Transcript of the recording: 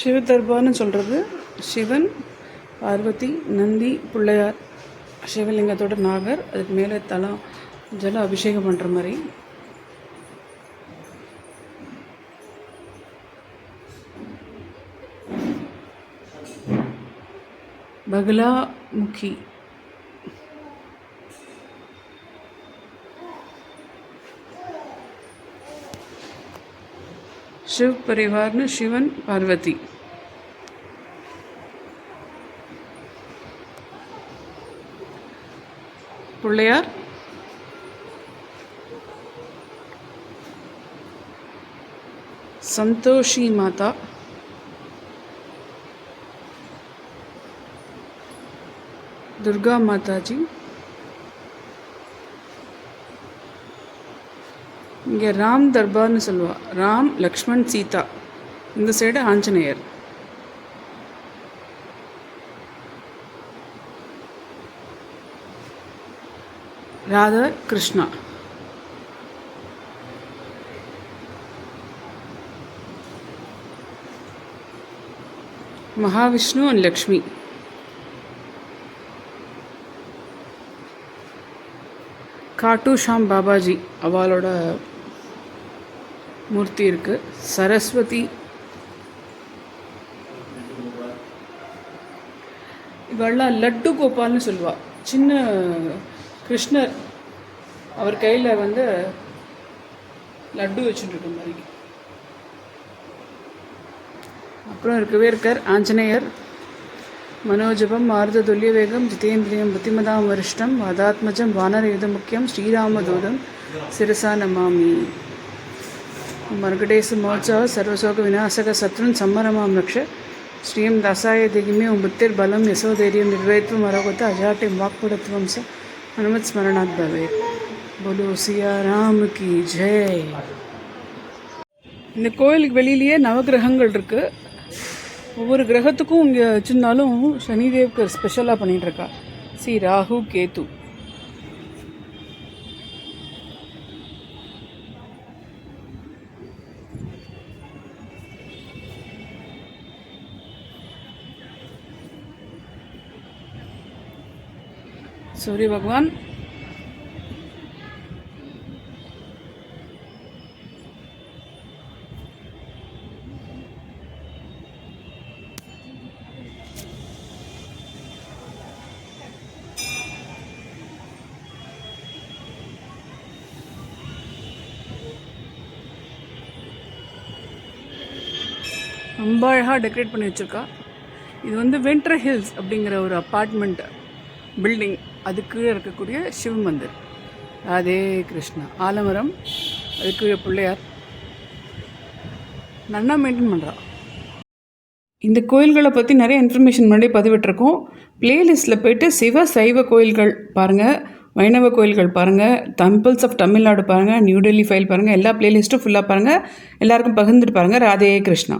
சிவதர்பான்னு சொல்கிறது சிவன் பார்வதி நந்தி பிள்ளையார் சிவலிங்கத்தோட நாகர் அதுக்கு மேலே தலம் ஜல அபிஷேகம் பண்ணுற மாதிரி. பகலா शिव परिवार ने शिवन पार्वती। पुलियार संतोषी माता। दुर्गा माता இங்கே ராம் தர்பார்னு சொல்லுவா. ராம் லக்ஷ்மண் சீதா. இந்த சைடு ஆஞ்சநேயர். ராதா கிருஷ்ணா. மகாவிஷ்ணு அண்ட் லக்ஷ்மி. காட்டு ஷாம் பாபாஜி அவளோட மூர்த்தி இருக்குது சரஸ்வதி. இவெல்லாம் லட்டு கோபால்னு சொல்லுவாள் சின்ன கிருஷ்ணர் அவர் கையில் வந்து லட்டு வச்சுட்டு மாதிரி. அப்புறம் இருக்கவே இருக்கார் ஆஞ்சநேயர். மனோஜபம் ஆர்த துல்லியவேகம் ஜிதேந்திரியம் புத்திமதாம் வரிஷ்டம் வாதாத்மஜம் வானரயுத முக்கியம் ஸ்ரீராமதூதம் சிறுசா நமாமி. మరుగడేసు మహోత్సవ సర్వశోక వినాశక శత్రున్ సంబరమాం రక్ష శ్రీం దాసాయ దిగిమి బుద్ధిర్బలం యశోధైర్యం నిర్వైత్వం మరొకత అజాటి వాక్పడత్వం స హనుమత్ స్మరణాత్ భవే బోలో సియారామ్ கி ஜெய் இந்த கோயிலுக்கு வெளியிலேயே நவகிரகங்கள் இருக்குது ஒவ்வொரு கிரகத்துக்கும் இங்கே வச்சுருந்தாலும் சனிதேவுக்கு ஸ்பெஷலாக பண்ணிகிட்ருக்கா சி ராகு கேது சூரிய பகவான். ரொம்ப அழகாக டெக்கரேட் பண்ணி வச்சுருக்கா. இது வந்து வின்டர் ஹில்ஸ் அப்படிங்கிற ஒரு அப்பார்ட்மெண்ட் பில்டிங் அது கீழே இருக்கக்கூடிய சிவ மந்திர். ராதே கிருஷ்ணா. ஆலமரம் அது கீழே பிள்ளையார். நல்லா மெயின்டைன் பண்ணுறா இந்த கோயில்களை பற்றி நிறைய இன்ஃபர்மேஷன் முன்னாடி பதிவிட்டிருக்கோம். பிளேலிஸ்ட்டில் போயிட்டு சிவ சைவ கோயில்கள் பாருங்கள் வைணவ கோயில்கள் பாருங்கள் டெம்பிள்ஸ் ஆஃப் தமிழ்நாடு பாருங்கள் நியூ டெல்லி ஃபைல் பாருங்கள் எல்லா பிளேலிஸ்ட்டும் ஃபுல்லாக பாருங்கள் எல்லாருக்கும் பகிர்ந்துட்டு பாருங்கள் ராதே கிருஷ்ணா.